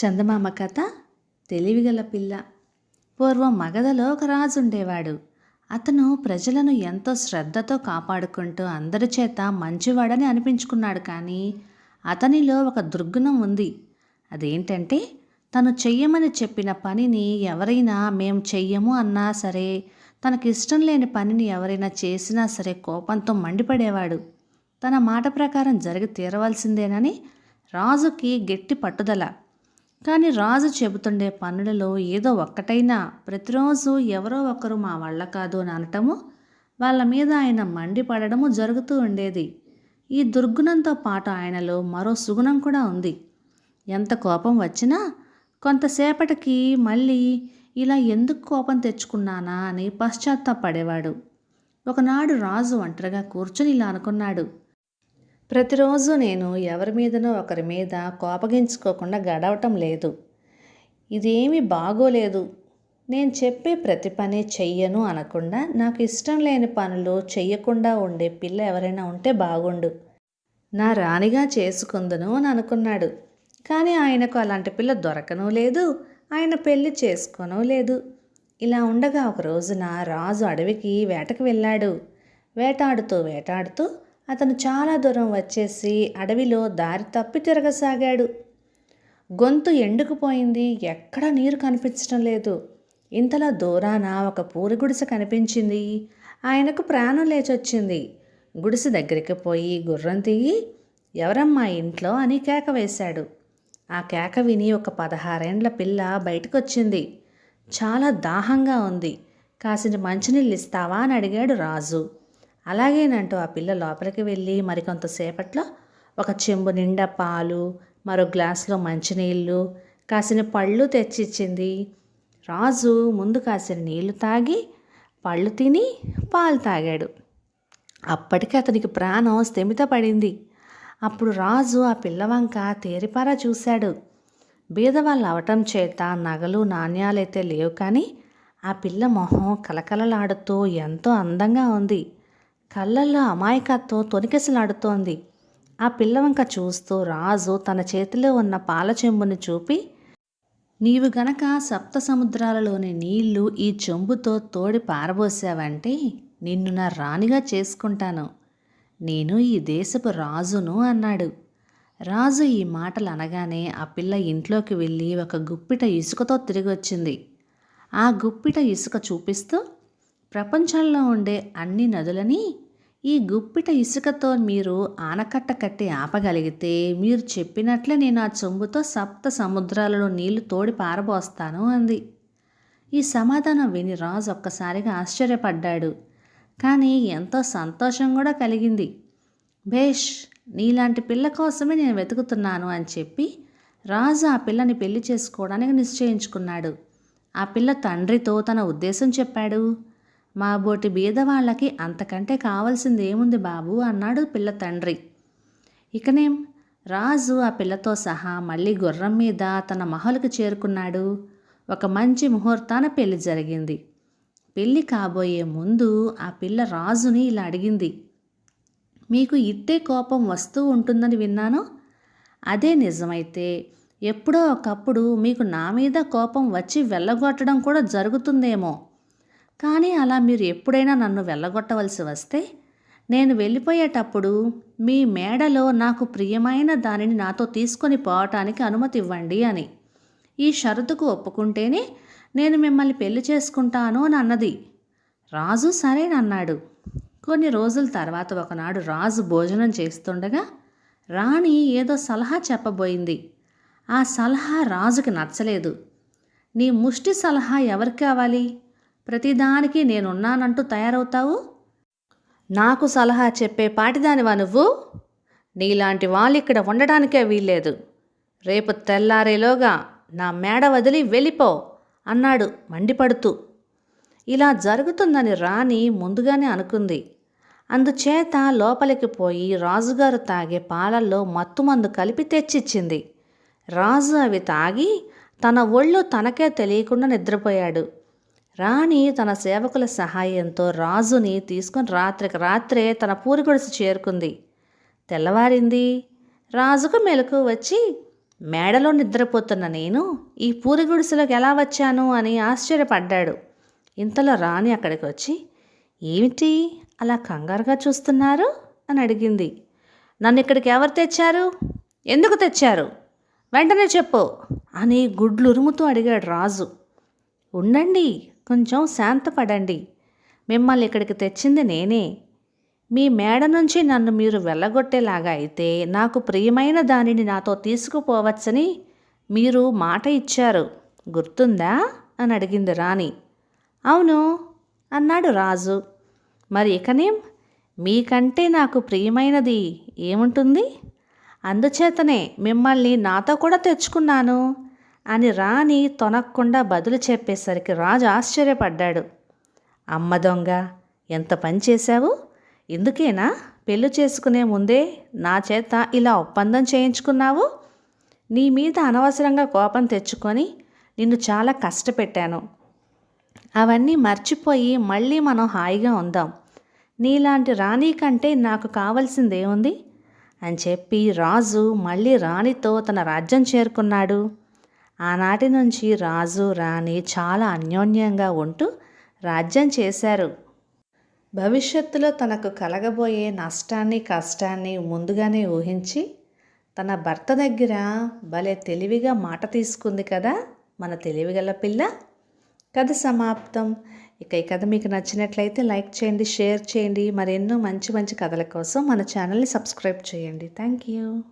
చందమామ కథ తెలివిగల పిల్ల. పూర్వం మగధలో ఒక రాజు ఉండేవాడు. అతను ప్రజలను ఎంతో శ్రద్ధతో కాపాడుకుంటూ అందరి చేత మంచివాడని అనిపించుకున్నాడు కానీ అతనిలో ఒక దుర్గుణం ఉంది. అదేంటంటే తను చెయ్యమని చెప్పిన పనిని ఎవరైనా మేం చెయ్యము అన్నా సరే తనకి ఇష్టం లేని పనిని ఎవరైనా చేసినా సరే కోపంతో మండిపడేవాడు. తన మాట ప్రకారం జరిగి తీరవలసిందేనని రాజుకి గట్టి పట్టుదల. కానీ రాజు చెబుతుండే పనులలో ఏదో ఒక్కటైనా ప్రతిరోజు ఎవరో ఒకరు మా వల్ల కాదు అని అనటము వాళ్ళ మీద ఆయన మండిపడడము జరుగుతూ ఉండేది. ఈ దుర్గుణంతో పాటు ఆయనలో మరో సుగుణం కూడా ఉంది. ఎంత కోపం వచ్చినా కొంతసేపటికి మళ్ళీ ఇలా ఎందుకు కోపం తెచ్చుకున్నానా అని పశ్చాత్తాపడేవాడు. ఒకనాడు రాజు ఒంటరిగా కూర్చుని ఇలా అనుకున్నాడు. ప్రతిరోజు నేను ఎవరి మీదనో ఒకరి మీద కోపగించుకోకుండా గడవటం లేదు. ఇదేమీ బాగోలేదు. నేను చెప్పే ప్రతి పని చెయ్యను అనకుండా నాకు ఇష్టం లేని పనులు చెయ్యకుండా ఉండే పిల్ల ఎవరైనా ఉంటే బాగుండు. నా రాణిగా చేసుకుందును అని అనుకున్నాడు. కానీ ఆయనకు అలాంటి పిల్ల దొరకను లేదు. ఆయన పెళ్ళి చేసుకోను లేదు. ఇలా ఉండగా ఒక రోజున రాజు అడవికి వేటకు వెళ్ళాడు. వేటాడుతూ వేటాడుతూ అతను చాలా దూరం వచ్చేసి అడవిలో దారి తప్పి తిరగసాగాడు. గొంతు ఎండుకుపోయింది ఎక్కడ నీరు కనిపించడం లేదు. ఇంతలో దూరాన ఒక పూరి గుడిసె కనిపించింది. ఆయనకు ప్రాణం లేచొచ్చింది. గుడిసె దగ్గరికి పోయి గుర్రం తీయి ఎవరమ్మా ఇంట్లో? అని కేక వేశాడు. ఆ కేక విని ఒక పదహారేండ్ల పిల్ల బయటకొచ్చింది. చాలా దాహంగా ఉంది. కాసిన మంచినీళ్ళు ఇస్తావా అని అడిగాడు రాజు. అలాగేనంటూ ఆ పిల్ల లోపలికి వెళ్ళి మరికొంతసేపట్లో ఒక చెంబు నిండా పాలు మరో గ్లాసులో మంచినీళ్ళు కాసిన పళ్ళు తెచ్చిచ్చింది. రాజు ముందు కాసిన నీళ్ళు తాగి పళ్ళు తిని పాలు తాగాడు. అప్పటికి అతనికి ప్రాణం స్థిమిత పడింది. అప్పుడు రాజు ఆ పిల్లవంక తేరిపారా చూశాడు. బీదవాళ్ళు అవటం చేత నగలు నాణ్యాలైతే లేవు కానీ ఆ పిల్ల మొహం కలకలలాడుతూ ఎంతో అందంగా ఉంది. కళ్ళల్లో అమాయకత్వం తొనికెసలాడుతోంది. ఆ పిల్లవంక చూస్తూ రాజు తన చేతిలో ఉన్న పాల చెంబుని చూపి నీవు గనక సప్త సముద్రాలలోని నీళ్ళు ఈ చెంబుతో తోడి పారబోసావంటే నిన్ను నా రాణిగా చేసుకుంటాను. నేను ఈ దేశపు రాజును అన్నాడు. రాజు ఈ మాటలు అనగానే ఆ పిల్ల ఇంట్లోకి వెళ్ళి ఒక గుప్పిట ఇసుకతో తిరిగి వచ్చింది ఆ గుప్పిట ఇసుక చూపిస్తూ ప్రపంచంలో ఉండే అన్ని నదులని ఈ గుప్పిట ఇసుకతో మీరు ఆనకట్ట కట్టి ఆపగలిగితే మీరు చెప్పినట్లే నేను ఆ చెంబుతో సప్త సముద్రాలలో నీళ్ళు తోడి పారబోస్తాను అంది. ఈ సమాధానం విని రాజు ఒక్కసారిగా ఆశ్చర్యపడ్డాడు. కానీ ఎంతో సంతోషం కూడా కలిగింది. భేష్ నీలాంటి పిల్ల కోసమే నేను వెతుకుతున్నాను అని చెప్పి రాజు ఆ పిల్లని పెళ్ళి చేసుకోవడానికి నిశ్చయించుకున్నాడు. ఆ పిల్ల తండ్రితో తన ఉద్దేశం చెప్పాడు. మా బోటి బీదవాళ్ళకి అంతకంటే కావాల్సింది ఏముంది బాబు? అన్నాడు పిల్ల తండ్రి. ఇకనేం? రాజు ఆ పిల్లతో సహా మళ్ళీ గుర్రం మీద తన మహలుకు చేరుకున్నాడు. ఒక మంచి ముహూర్తాన పెళ్ళి జరిగింది. పెళ్ళి కాబోయే ముందు ఆ పిల్ల రాజుని ఇలా అడిగింది. మీకు ఇట్టే కోపం వస్తూ ఉంటుందని విన్నాను? అదే నిజమైతే ఎప్పుడో ఒకప్పుడు మీకు నా మీద కోపం వచ్చి వెళ్ళగొట్టడం కూడా జరుగుతుందేమో. కానీ అలా మీరు ఎప్పుడైనా నన్ను వెళ్ళగొట్టవలసి వస్తే నేను వెళ్ళిపోయేటప్పుడు మీ మేడలో నాకు ప్రియమైన దానిని నాతో తీసుకొని పోవటానికి అనుమతి ఇవ్వండి అని. ఈ షరతుకు ఒప్పుకుంటేనే నేను మిమ్మల్ని పెళ్ళి చేసుకుంటాను అని అన్నది. రాజు సరేనన్నాడు. కొన్ని రోజుల తర్వాత ఒకనాడు రాజు భోజనం చేస్తుండగా రాణి ఏదో సలహా చెప్పబోయింది. ఆ సలహా రాజుకి నచ్చలేదు. నీ ముష్టి సలహా ఎవరికి కావాలి? ప్రతిదానికి నేనున్నానంటూ తయారవుతావు? నాకు సలహా చెప్పే పాటిదానివా నువ్వు? నీలాంటి వాళ్ళు ఇక్కడ ఉండడానికే వీల్లేదు. రేపు తెల్లారేలోగా నా మేడ వదిలి వెళ్ళిపో అన్నాడు మండిపడుతూ. ఇలా జరుగుతుందని రాణి ముందుగానే అనుకుంది. అందుచేత లోపలికి పోయి రాజుగారు తాగే పాలల్లో మత్తుమందు కలిపి తెచ్చిచ్చింది. రాజు అవి తాగి తన ఒళ్ళు తనకే తెలియకుండా నిద్రపోయాడు. రాణి తన సేవకుల సహాయంతో రాజుని తీసుకొని రాత్రికి రాత్రే తన పూరి గుడిసె చేరుకుంది. తెల్లవారింది. రాజుకు మెలకు వచ్చి మేడలో నిద్రపోతున్న నేను ఈ పూరి గుడిసెలోకి ఎలా వచ్చాను? అని ఆశ్చర్యపడ్డాడు. ఇంతలో రాణి అక్కడికి వచ్చి ఏమిటి అలా కంగారుగా చూస్తున్నారు? అని అడిగింది. నన్ను ఇక్కడికి ఎవరు తెచ్చారు? ఎందుకు తెచ్చారు? వెంటనే చెప్పు అని గుడ్లు ఉరుముతూ అడిగాడు రాజు. ఉండండి కొంచెం శాంతపడండి. మిమ్మల్ని ఇక్కడికి తెచ్చింది నేనే. మీ మేడ నుంచి నన్ను మీరు వెళ్ళగొట్టేలాగా అయితే నాకు ప్రియమైన దానిని నాతో తీసుకుపోవచ్చని మీరు మాట ఇచ్చారు. గుర్తుందా? అని అడిగింది రాణి. అవును అన్నాడు రాజు. మరి ఇకనేం? మీకంటే నాకు ప్రియమైనది ఏముంటుంది? అందుచేతనే మిమ్మల్ని నాతో కూడా తెచ్చుకున్నాను. అని రాణి తొనక్కుండా బదులు చెప్పేసరికి రాజు ఆశ్చర్యపడ్డాడు. అమ్మ దొంగ ఎంత పని చేశావు? ఇందుకేనా పెళ్ళి చేసుకునే ముందే నా చేత ఇలా ఒప్పందం చేయించుకున్నావు? నీ మీద అనవసరంగా కోపం తెచ్చుకొని నిన్ను చాలా కష్టపెట్టాను. అవన్నీ మర్చిపోయి మళ్ళీ మనం హాయిగా ఉందాం. నీలాంటి రాణి కంటే నాకు కావలసిందేముంది? అని చెప్పి రాజు మళ్ళీ రాణితో తన రాజ్యం చేరుకున్నాడు. ఆనాటి నుంచి రాజు రాణి చాలా అన్యోన్యంగా ఉంటూ రాజ్యం చేశారు. భవిష్యత్తులో తనకు కలగబోయే నష్టాన్ని కష్టాన్ని ముందుగానే ఊహించి తన భర్త దగ్గర భలే తెలివిగా మాట తీసుకుంది కదా మన తెలివిగల పిల్ల. కథ సమాప్తం. ఇక ఈ కథ మీకు నచ్చినట్లయితే లైక్ చేయండి షేర్ చేయండి. మరెన్నో మంచి మంచి కథల కోసం మన ఛానల్ని సబ్స్క్రైబ్ చేయండి. Thank you.